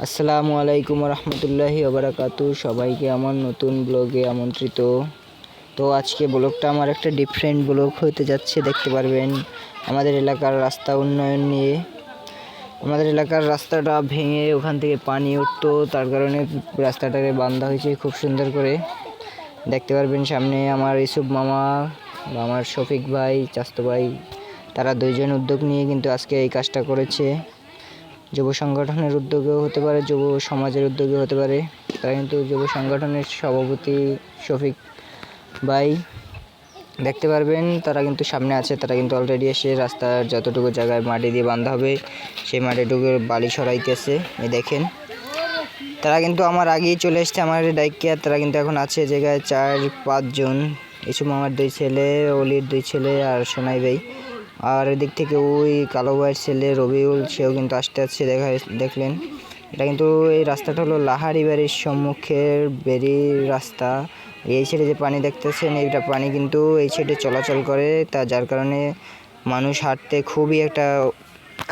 আসসালামু আলাইকুম রহমতুল্লাহি ওবরাকাতু। সবাইকে আমার নতুন ব্লগে আমন্ত্রিত। তো আজকে ব্লগটা আমার একটা ডিফারেন্ট ব্লগ হতে যাচ্ছে, দেখতে পারবেন। আমাদের এলাকার রাস্তা উন্নয়ন নিয়ে। আমাদের এলাকার রাস্তাটা ভেঙে ওখান থেকে পানি উঠতো, তার কারণে রাস্তাটাকে বান্ধা হয়েছে খুব সুন্দর করে। দেখতে পারবেন সামনে আমার ইসুফ মামা, আমার শফিক ভাই, চাস্তো ভাই, তারা দুইজন উদ্যোগ নিয়ে কিন্তু আজকে এই কাজটা করেছে। যুব সংগঠনের উদ্যোগেও হতে পারে, যুব সমাজের উদ্যোগেও হতে পারে। তারা কিন্তু যুব সংগঠনের সভাপতি শফিক ভাই দেখতে পারবেন, তারা কিন্তু সামনে আছে, তারা কিন্তু অলরেডি এসে রাস্তার যতটুকু জায়গায় মাটি দিয়ে বাঁধা হবে, সেই মাটিটুকু বালি সরাইতেছে। এই দেখেন, তারা কিন্তু আমার আগেই চলে এসছে, আমার ডাইকিয়া তারা কিন্তু এখন আছে জায়গায় চার পাঁচজন। ইসু মামার দুই ছেলে, অলির দুই ছেলে আর সোনাই ভাই। আর এদিক থেকে ওই কালো ভাইয়ের ছেলে রবিউল, সেও কিন্তু আসতে আসছে দেখা দেখলেন। এটা কিন্তু এই রাস্তাটা হলো লাহারি বাড়ির সম্মুখের বেরি রাস্তা। এই ছেড়ে যে পানি দেখতেছেন, এইটা পানি কিন্তু এই ছেড়ে চলাচল করে, তা যার কারণে মানুষ হাঁটতে খুবই একটা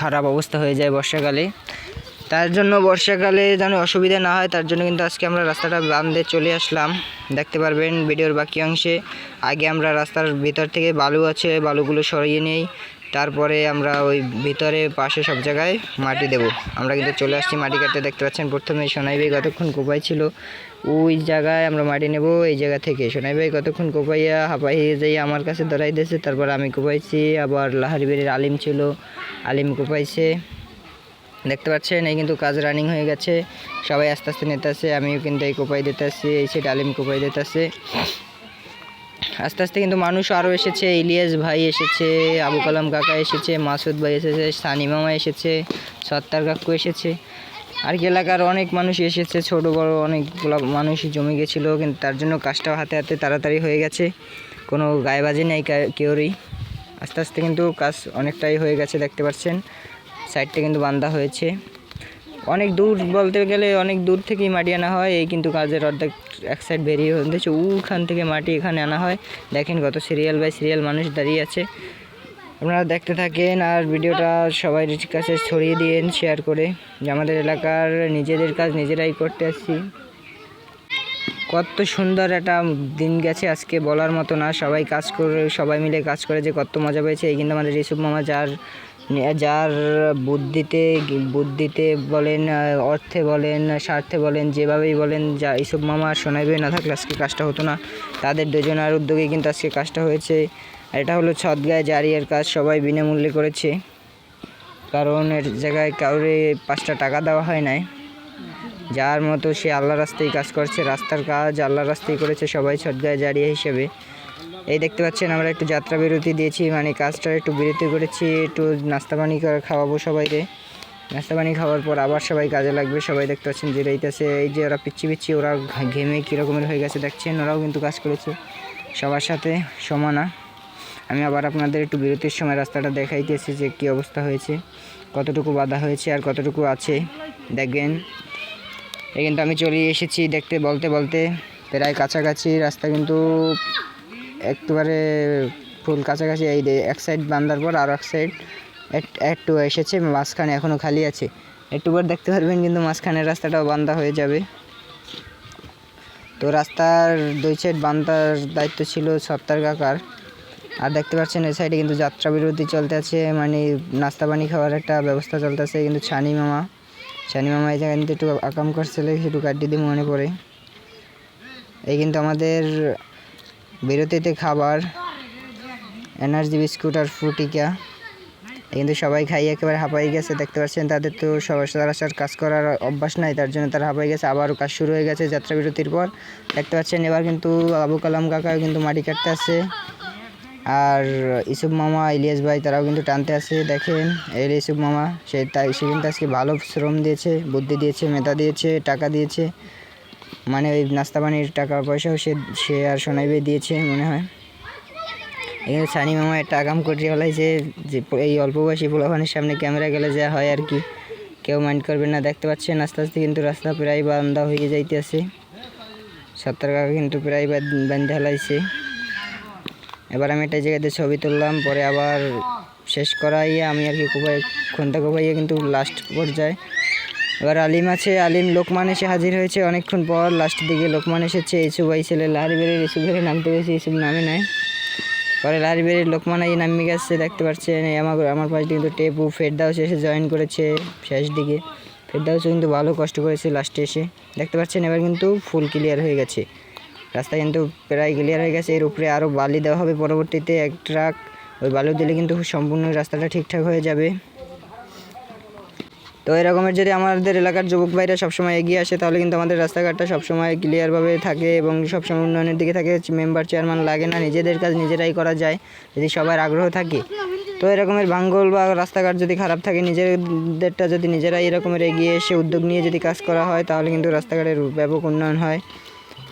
খারাপ অবস্থা হয়ে যায় বর্ষাকালে। তার জন্য বর্ষাকালে যেন অসুবিধা না হয়, তার জন্য কিন্তু আজকে আমরা রাস্তাটা বান্ধে চলে আসলাম। দেখতে পারবেন ভিডিওর বাকি অংশে। আগে আমরা রাস্তার ভিতর থেকে বালু আছে, বালুগুলো সরিয়ে নেই। তারপরে আমরা ওই ভিতরে পাশে সব জায়গায় মাটি দেব। আমরা কিন্তু চলে আসছি মাটি কাটতে। দেখতে পাচ্ছেন, প্রথমে সোনাই ভাই কতক্ষণ কোপাই ছিল? ওই জায়গায় আমরা মাটি নেব, এই জায়গা থেকে। সোনাই ভাই কতক্ষণ কোপাইয়া হাঁপাইয়ে যাই আমার কাছে ধরাই দিয়েছে, তারপর আমি কোপাইছি। আবার লাহারি বেরির আলিম ছিল, আলিম কোপাইছে। দেখতে পাচ্ছেন, এই কিন্তু কাজ রানিং হয়ে গেছে। সবাই আস্তে আস্তে নিতেছে, আমিও কিন্তু এই কোপাই দিতেছি, এই সাইড আলিম কোপাই দিতেছে। আস্তে আস্তে কিন্তু মানুষ আরও এসেছে, ইলিয়াস ভাই এসেছে, আবু কালাম কাকা এসেছে, মাসুদ ভাই এসেছে সানি মামা এসেছে, সত্তার কাকু এসেছে। আর কি এলাকার অনেক মানুষ এসেছে, ছোট, বড় অনেকগুলো মানুষ জমে গেছিল, কিন্তু তার জন্য কাজটাও হাতে হাতে তাড়াতাড়ি হয়ে গেছে। কোনো গায়েবাজি নেই কেউরই। আস্তে আস্তে কিন্তু কাজ অনেকটাই হয়ে গেছে, দেখতে পাচ্ছেন। সাইডটা কিন্তু বান্ধা হয়েছে। অনেক দূর বলতে গেলে অনেক দূর থেকেই মাটি আনা হয়, এই কিন্তু কাজের অর্ধেক এক সাইড বেরিয়ে হয়েছে। ওখান থেকে মাটি এখানে আনা হয়। দেখেন কত সিরিয়াল বাই সিরিয়াল মানুষ দাঁড়িয়ে আছে। আপনারা দেখতে থাকেন আর ভিডিওটা সবাই কাছে ছড়িয়ে দিন শেয়ার করে। যে আমাদের এলাকার নিজেদের কাজ নিজেরাই করতে আসছি। কত সুন্দর একটা দিন গেছে আজকে বলার মতো না। সবাই কাজ করে, সবাই মিলে কাজ করে যে কত মজা পেয়েছে। এই কিন্তু আমাদের ইসুফ মামা যার যার বুদ্ধিতে বুদ্ধিতে বলেন অর্থে বলেন, স্বার্থে বলেন, যেভাবেই বলেন, যা এইসব মামা আর সোনাই ভাই না থাকলে আজকে কাজটা হতো না। তাদের দুজনের উদ্যোগে কিন্তু আজকে কাজটা হয়েছে। আর এটা হলো ছদগায় জারিয়ার কাজ, সবাই বিনামূল্যে করেছে। কারণ এর জায়গায় কাউরে পাঁচটা টাকা দেওয়া হয় নাই। যার মতো সে আল্লাহ রাস্তায় কাজ করছে, রাস্তার কাজ আল্লাহ রাস্তায় করেছে সবাই ছটগায় জারিয়া হিসেবে। এই দেখতে পাচ্ছেন, আমরা একটু যাত্রা বিরতি দিয়েছি মানে কাজটা একটু বিরতি করেছি, একটু নাস্তা পানি খাওয়াবো সবাইকে। নাস্তা পানি খাওয়ার পর আবার সবাই কাজে লাগবে, সবাই দেখতে পাচ্ছেন যে এইটাছে এই যে ওরা পিচ্ছি পিচ্ছি, ওরা ঘেমে কীরকমের হয়ে গেছে দেখছেন, ওরাও কিন্তু কাজ করেছে, সবার সাথে সমানা আমি আবার আপনাদের একটু বিরতির সময় রাস্তাটা দেখাইতেছি যে কী অবস্থা হয়েছে, কতটুকু বাধা হয়েছে আর কতটুকু আছে, দেখবেন। এই কিন্তু আমি চলে এসেছি দেখতে, বলতে বলতে, প্রায় কাছাকাছি, রাস্তা কিন্তু একবারে ফুল কাছাকাছি এই এক সাইড বান্দার পর আর এক সাইড একটু এসেছে, মাঝখানে এখনও খালি আছে। একটু পর দেখতে পারবেন কিন্তু মাঝখানের রাস্তাটাও বান্দা হয়ে যাবে। তো রাস্তার দুই সাইড বান্দার দায়িত্ব ছিল সত্তার কাকার। আর দেখতে পাচ্ছেন, এই সাইডে কিন্তু যাত্রা বিরতি চলতে আছে মানে নাস্তা পানি খাওয়ার একটা ব্যবস্থা চলতেছে কিন্তু ছানি মামা। ছানি মামা এই জায়গায় কিন্তু একটু আকাম করছিল, একটু কাটি দিয়ে মনে পড়ে। এই কিন্তু আমাদের বিরতিতে খাবার এনার্জি বিস্কুট আর ফ্রুটিকা। কিন্তু সবাই খাই, একেবারে হাঁপাই গেছে, দেখতে পাচ্ছেন তাদের তো সবার সরাসর কাজ করার অভ্যাস নাই, তার জন্য তারা হাঁপাই গেছে, আবারও কাজ শুরু হয়ে গেছে যাত্রা বিরতির পর। দেখতে পাচ্ছেন এবার কিন্তু আবু কালাম কাকাও কিন্তু মাটি কাটতে আছে আর ইসুফ মামা, ইলিয়াস ভাই তারাও কিন্তু টানতে আছে দেখেন এই ইসুফ মামা, সে তাই, সে কিন্তু আজকে ভালো শ্রম দিয়েছে, বুদ্ধি দিয়েছে, মেধা দিয়েছে, টাকা দিয়েছে। মানে ওই নাস্তা পানির টাকা পয়সাও সে সে আর সোনাইবে দিয়েছে মনে হয়। এখানে সানি মামা একটা আগাম করে ফেলাইছে যে এই অল্প বয়সী পোলাপানের সামনে ক্যামেরা গেলে যা হয় আর কি। কেউ মাইন্ড করবে না, দেখতে পাচ্ছেন আস্তে আস্তে কিন্তু রাস্তা প্রায় বান্ধা হয়ে যাইতেছে। সত্তর কাকা কিন্তু প্রায় বান্ধা হেলাইছে। এবার আমি একটা জায়গাতে ছবি তুললাম, পরে আবার শেষ করাইয়া আমি আর কি কোপাই খুনটা কোপাইয়া কিন্তু লাস্ট পর্যায়ে এবার আলিম আছে, আলিম লোকমান এসে হাজির হয়েছে। অনেকক্ষণ পর লাস্টের দিকে লোকমান এসেছে ইসু ভাই ছেলে লারি বেড়ে ইসু নামতে গেছে ইসুফ নামে নেয় পরে বেড়ে লোকমান এই নামে গেছে দেখতে পাচ্ছেন আমার আমার পাশে কিন্তু টেপু ফেরদাউস এসে জয়েন করেছে শেষ দিকে। ফেরদাউসও কিন্তু ভালো কষ্ট করেছে লাস্টে এসে। দেখতে পাচ্ছেন, এবার কিন্তু ফুল ক্লিয়ার হয়ে গেছে। রাস্তা কিন্তু প্রায় ক্লিয়ার হয়ে গেছে, এর উপরে আরও বালি দেওয়া হবে পরবর্তীতে, এক ট্রাক ওই বালু দিলে কিন্তু সম্পূর্ণ রাস্তাটা ঠিকঠাক হয়ে যাবে। তো এরকমের যদি আমাদের এলাকার যুবক ভাইরা সবসময় এগিয়ে আসে, তাহলে কিন্তু আমাদের রাস্তাঘাটটা সবসময় ক্লিয়ারভাবে থাকে এবং সবসময় উন্নয়নের দিকে থাকে। মেম্বার চেয়ারম্যান লাগে না, নিজেদের কাজ নিজেরাই করা যায়, যদি সবার আগ্রহ থাকে। তো এরকমের ভাঙ্গল বা রাস্তাঘাট যদি খারাপ থাকে, নিজেদেরটা যদি নিজেরাই এরকমের এগিয়ে এসে উদ্যোগ নিয়ে যদি কাজ করা হয়, তাহলে কিন্তু রাস্তাঘাটের ব্যাপক উন্নয়ন হয়।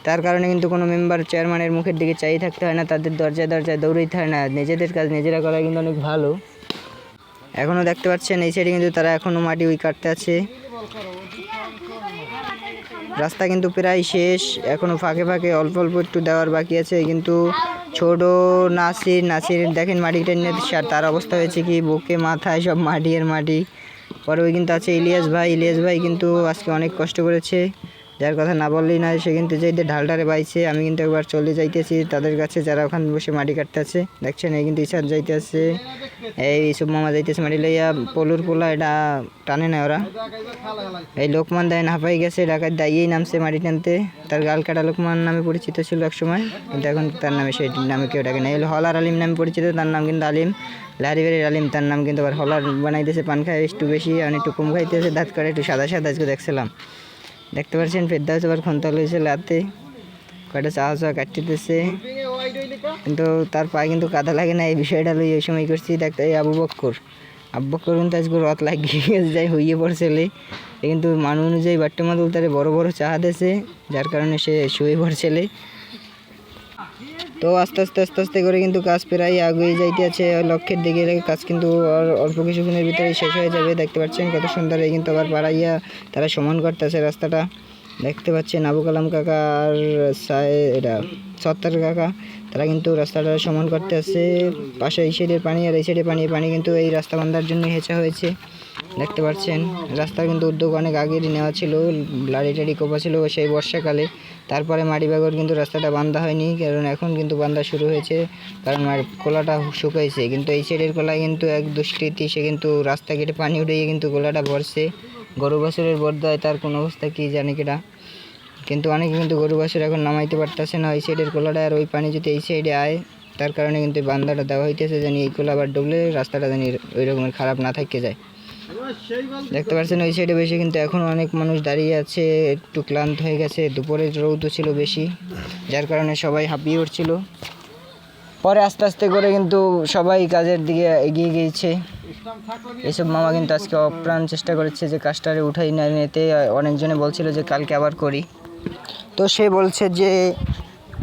তার কারণে কিন্তু কোনো মেম্বার চেয়ারম্যানের মুখের দিকে চাই থাকতে হয় না, তাদের দরজায় দরজায় দৌড়াইতে হয় না। নিজেদের কাজ নিজেরা করা কিন্তু অনেক ভালো। এখনও দেখতে পাচ্ছেন, এই সাইডে কিন্তু তারা এখনও মাটি ওই কাটতে আছে। রাস্তা কিন্তু প্রায় শেষ এখনও ফাঁকে ফাঁকে অল্প অল্প একটু দেওয়ার বাকি আছে, কিন্তু ছোট নাসির নাসির দেখেন মাটিটা নিয়ে সা- তার অবস্থা হয়েছে কি, বুকে, মাথায় সব মাটি আর মাটি। পরে ওই কিন্তু আছে ইলিয়াস ভাই ইলিয়াস ভাই কিন্তু আজকে অনেক কষ্ট করেছে। যার কথা না বললেই না সে কিন্তু যেতে ঢালটারে বাইছে, আমি কিন্তু একবার চলে যাইতেছি তাদের কাছে, যারা ওখানে বসে মাটি কাটতে আছে। দেখছেন, এই কিন্তু ইসাদ যাইতেছে এই ইসুব মামা যাইতেছে মাটি লইয়া, পলুর পোলা, এটা টানে না ওরা। এই লোকমান দেয় হাঁপাই গেছে ঢাকায় দাইয়েই নামছে মাটি টানতে। তার গাল কাটা লোকমান নামে পরিচিত ছিল এক সময়, কিন্তু এখন তার নামে সেই নামে কেউ ডাকে না। এই হলো হলার আলিম নামে পরিচিত, তার নাম কিন্তু আলিম। লারিবাড়ির আলিম, তার নাম কিন্তু আবার হলার বানাইতেছে, পান খায়, একটু বেশি, আর একটু কম খাইতেছে, দাঁত করে একটু সাদা সাদা, আজকে দেখছিলাম। দেখতে পাচ্ছেন ফেরদাউস আবার খন্তা লইছে লাতে। কয়টা চা চা কাটতেছে কিন্তু তার পায়ে কিন্তু কাদা লাগে না, এই বিষয়টা লই ওই সময় করছি। দেখতে এই আবু বক্কর। আব্বু বক্কর কিন্তু আজকে রথ লাগিয়ে যায় হইয়ে পড়ছেলে লে। কিন্তু মানুষ অনুযায়ী বাট্টে মাদুল তারে বড় বড় চা দেছে, যার কারণে সে শুয়ে পড়ছেলে তো আস্তে আস্তে আস্তে আস্তে করে কিন্তু কাজ প্রায় আগুয়ে যাইতে আছে লক্ষ্যের দিকে কাজ কিন্তু অল্প কিছুক্ষণের ভিতরে শেষ হয়ে যাবে। দেখতে পাচ্ছেন কত সুন্দর এই কিন্তু আবার পাড়াইয়া তারা সমান করতেছে রাস্তাটা। দেখতে পাচ্ছেন আবু কালাম কাকা আর এটা সত্তর কাকা, তারা কিন্তু রাস্তাটা সমান করতে আছে পাশে এই সাইডের পানি আর এই সাইডের পানি পানি কিন্তু এই রাস্তা বান্ধার জন্য হেঁচা হয়েছে। দেখতে পাচ্ছেন, রাস্তার কিন্তু উদ্যোগ অনেক আগেরই নেওয়া ছিল, লাড়ি টাড়ি কোপা ছিল সেই বর্ষাকালে। তারপরে মাটিবাগর কিন্তু রাস্তাটা বান্ধা হয়নি, কারণ এখন কিন্তু বান্ধা শুরু হয়েছে, কারণ কোলাটা শুকাইছে। কিন্তু এই সাইডের কোলায় কিন্তু এক দুষ্কৃতি, সে কিন্তু রাস্তা কেটে পানি উঠে গিয়ে কিন্তু গোলাটা ভরছে। গরু বাছুরের বর্দায় তার কোন অবস্থা কী জানি কেটা কিন্তু অনেকে কিন্তু গরু বাছুর এখন নামাইতে পারতেছে না ওই সাইডের কোলাটা আর ওই পানি যদি এই সাইডে আয়, তার কারণে কিন্তু এই বান্ধাটা দেওয়া হইতেছে জানি এই কোলা আবার ডুবলে রাস্তাটা জানি ওই রকমের খারাপ না থাকতে যায়। দেখতে পাচ্ছেন, ওই সাইডে বেশি কিন্তু এখন অনেক মানুষ দাঁড়িয়ে আছে, একটু ক্লান্ত হয়ে গেছে দুপুরের রৌদ্র ছিল বেশি, যার কারণে সবাই হাঁপিয়ে উঠছিল। পরে আস্তে আস্তে করে কিন্তু সবাই কাজের দিকে এগিয়ে গিয়েছে। এসব মামা কিন্তু আজকে অপ্রাণ চেষ্টা করেছে যে কাজটারে উঠাই না নিতে, অনেকজনে বলছিল যে কালকে আবার করি। তো সে বলছে যে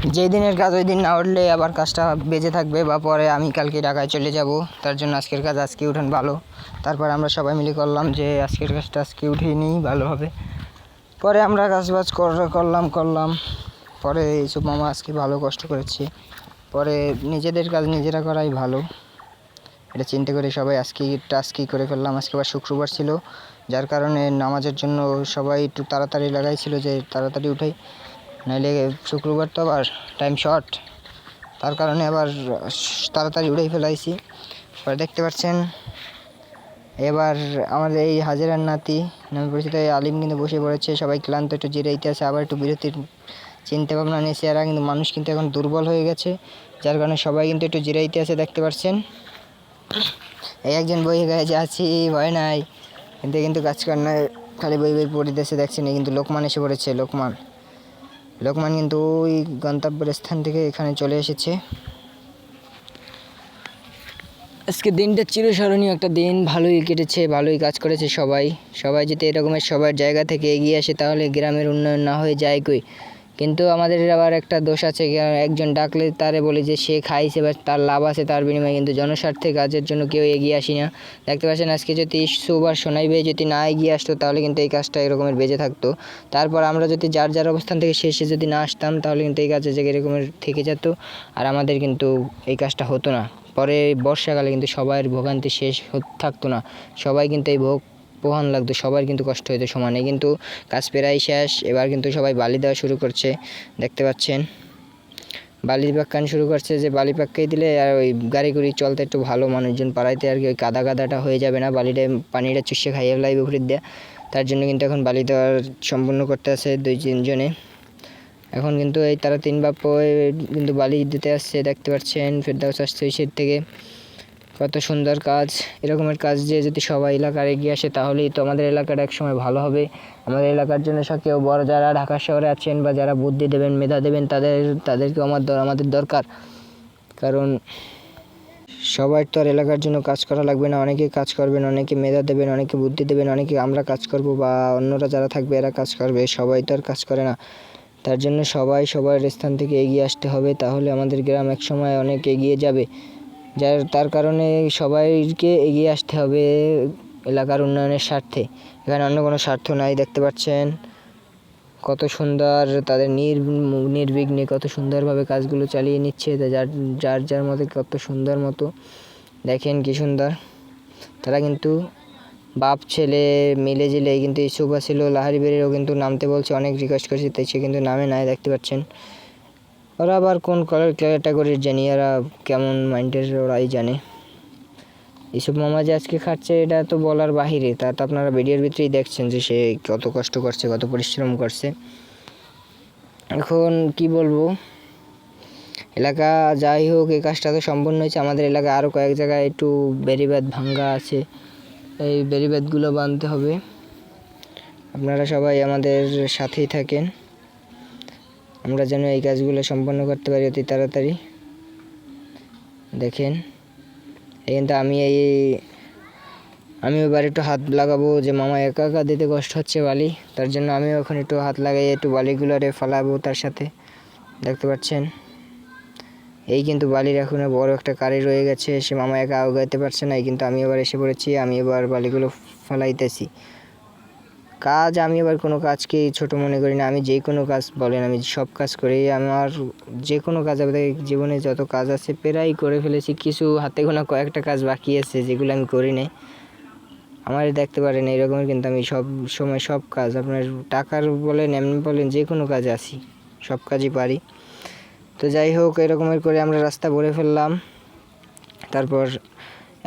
যেই দিনের কাজ ওই দিন না উঠলে আবার কাজটা বেজে থাকবে বা পরে আমি কালকে ঢাকায় চলে যাব। তার জন্য আজকের কাজ আজকে উঠান ভালো। তারপর আমরা সবাই মিলে করলাম যে আজকের কাজটা আজকে উঠিয়ে নিই, ভালো হবে। পরে আমরা কাজবাজ কর- করলাম করলাম। পরে এইসব মামা আজকে ভালো কষ্ট করেছে। পরে নিজেদের কাজ নিজেরা করাই ভালো। এটা চিন্তা করে সবাই আজকে টাস্কি করে ফেললাম। আজকে আবার শুক্রবার ছিল। যার কারণে নামাজের জন্য সবাই একটু তাড়াতাড়ি লাগাইছিল যে তাড়াতাড়ি উঠাই নাইলে শুক্রবার তো আবার টাইম শর্ট তার কারণে আবার তাড়াতাড়ি উড়েই ফেলাইছি। পরে দেখতে পাচ্ছেন, এবার আমাদের এই হাজিরার নাতি, নামে পরিচিত এই আলিম কিন্তু বসে পড়েছে। সবাই ক্লান্ত, একটু জিরাইতে আছে, আবার একটু বিরতির চিন্তা ভাবনা নিয়েছে এরা কিন্তু মানুষ কিন্তু এখন দুর্বল হয়ে গেছে। যার কারণে সবাই কিন্তু একটু জিরাইতে আছে, দেখতে পাচ্ছেন। এই একজন বই গায়ে আছি, ভয় নাই। কিন্তু কিন্তু কাজ কর না খালি বই বই পড়িতেছে, দেখছেন কিন্তু লোকমান এসে পড়েছে, লোকমান। লোকমান কিন্তু ওই গন্তব্যের স্থান থেকে এখানে চলে এসেছে। আজকে দিনটা চিরস্মরণীয় একটা দিন। ভালোই কেটেছে, ভালোই কাজ করেছে সবাই। সবাই যদি এরকমের সবার জায়গা থেকে এগিয়ে আসে, তাহলে গ্রামের উন্নয়ন না হয়ে যায় কই? কিন্তু আমাদের আবার একটা দোষ আছে একজন ডাকলে তারে বলি যে সে খাইছে বা তার লাভ আছে তার বিনিময়ে, কিন্তু জনস্বার্থে কাজের জন্য কেউ এগিয়ে আসি না। দেখতে পাচ্ছেন, আজকে যদি সুবার সোনাই ভাই যদি না এগিয়ে আসতো, তাহলে কিন্তু এই কাজটা এরকমের বেজে থাকতো। তারপর আমরা যদি যার যার অবস্থান থেকে শেষে যদি না আসতাম, তাহলে কিন্তু এই কাজের জায়গায় এরকমের থেকে যেত। আর আমাদের কিন্তু এই কাজটা হতো না। পরে বর্ষাকালে কিন্তু সবার ভোগান্তি শেষ থাকতো না। সবাই কিন্তু এই ভোগ পোহান লাগতো, সবার কিন্তু কষ্ট হতো সমানে। কিন্তু কাজ প্রায় শেষ এবার কিন্তু সবাই বালি দেওয়া শুরু করছে, দেখতে পাচ্ছেন। বালি পাক্কান শুরু করছে যে বালি পাক্কাই দিলে আর ওই গাড়ি গুড়ি চলতে একটু ভালো মানুষজন পাড়াইতে আর কি, ওই কাদা কাদাটা হয়ে যাবে না, বালিটা পানিটা চুষে খাইয়ে ফেলাইবে উপরে দেওয়া তার জন্য কিন্তু এখন বালি দেওয়ার সম্পূর্ণ করতে আছে দুই তিনজনে। এখন কিন্তু এই তারা তিন বাপ কিন্তু বালি দিতে আসছে, দেখতে পাচ্ছেন, ফেরদাউস আসছে সের থেকে। কত সুন্দর কাজ, এরকমের কাজ যে যদি সবাই এলাকার এগিয়ে আসে, তাহলেই তো আমাদের এলাকাটা একসময় ভালো হবে। আমাদের এলাকার জন্য সব কেউ বড়, যারা ঢাকা শহরে আছেন বা যারা বুদ্ধি দেবেন, মেধা দেবেন, তাদের তাদেরকে আমার দর- আমাদের দরকার। কারণ সবাই তো আর এলাকার জন্য কাজ করা লাগবে না। অনেকে কাজ করবেন, অনেকে মেধা দেবেন, অনেকে বুদ্ধি দেবেন, অনেকে আমরা কাজ করব বা অন্যরা যারা থাকবে, এরা কাজ করবে, সবাই তো আর কাজ করে না। তার জন্য সবাই সবার স্থান থেকে এগিয়ে আসতে হবে, তাহলে আমাদের গ্রাম এক সময় অনেক এগিয়ে যাবে। যার, তার কারণে সবাইকে এগিয়ে আসতে হবে এলাকার উন্নয়নের স্বার্থে। এখানে অন্য কোনো স্বার্থ নাই, দেখতে পাচ্ছেন। কত সুন্দর তাদের নির, নির্বিঘ্নে কত সুন্দরভাবে কাজগুলো চালিয়ে নিচ্ছে যার যার যার মতো কত সুন্দর মতো। দেখেন কি সুন্দর। তারা কিন্তু বাপ, ছেলে মিলে জিলে কিন্তু ইসুফা ছিল, লাহারি বেরিয়েও কিন্তু নামতে বলছে, অনেক রিকোয়েস্ট করছে, তাই সে কিন্তু নামে নাই, দেখতে পাচ্ছেন। ওরা আবার কোন কালার ক্যাটাগরির জানি, এরা কেমন মাইন্ডের ওরাই জানে। এইসব মামা যে আজকে খাচ্ছে, এটা তো বলার বাহিরে। তা তো আপনারা ভিডিওর ভিতরেই দেখছেন যে সে কত কষ্ট করছে, কত পরিশ্রম করছে। এখন কি বলব? এলাকা যাই হোক, এই কাজটা তো সম্পূর্ণ হয়েছে। আমাদের এলাকায় আরও কয়েক জায়গায় একটু বেরিবাদ ভাঙ্গা আছে। এই বেরিবাদগুলো বাঁধতে হবে। আপনারা সবাই আমাদের সাথেই থাকেন। আমরা যেন এই কাজগুলো সম্পন্ন করতে পারি অতি তাড়াতাড়ি। দেখেন কিন্তু আমি এই, আমি এবার একটু হাত লাগাবো যে মামা একা একা দিতে কষ্ট হচ্ছে বালি, তার জন্য আমি এখন একটু হাত লাগাই, একটু বালিগুলোরে ফালাবো তার সাথে। দেখতে পাচ্ছেন? এই কিন্তু বালির এখনও বড় একটা কারি রয়ে গেছে, সে মামা একা আগাইতে পারছে না, এই কিন্তু আমি এবার এসে পড়েছি, আমি এবার বালিগুলো ফালাইতেছি। কাজ, আমি আবার কোনো কাজকে ছোট মনে করি না। আমি যে কোনো কাজ বলেন, আমি সব কাজ করি আমার যে কোনো কাজ আমাদের জীবনে যত কাজ আছে প্রায় করে ফেলেছি। কিছু হাতে গোনা কয়েকটা কাজ বাকি আছে যেগুলো আমি করি নাই। আমার দেখতে পারেন এরকমের কিন্তু আমি সব সময় সব কাজ, আপনার টাকার বলেন, এমনি বলেন, যে কোনো কাজে আসি সব কাজই পারি। তো যাই হোক, এরকমের করে আমরা রাস্তা ভরে ফেললাম। তারপর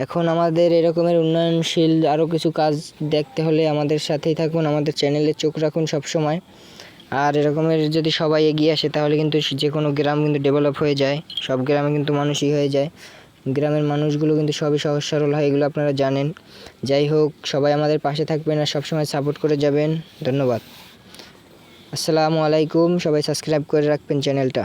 এখন আমাদের এরকমের উন্নয়নশীল আরও কিছু কাজ দেখতে হলে আমাদের সাথেই থাকুন, আমাদের চ্যানেলে চোখ রাখুন সব সময় আর এরকমের যদি সবাই এগিয়ে আসে, তাহলে কিন্তু যে কোনো গ্রাম কিন্তু ডেভেলপ হয়ে যায়, সব গ্রামে কিন্তু মানুষই হয়ে যায়। গ্রামের মানুষগুলো কিন্তু সবই সহজ সরল হয়, এগুলো আপনারা জানেন। যাই হোক, সবাই আমাদের পাশে থাকবেন আর সবসময় সাপোর্ট করে যাবেন। ধন্যবাদ। আসসালামু আলাইকুম, সবাই সাবস্ক্রাইব করে রাখবেন চ্যানেলটা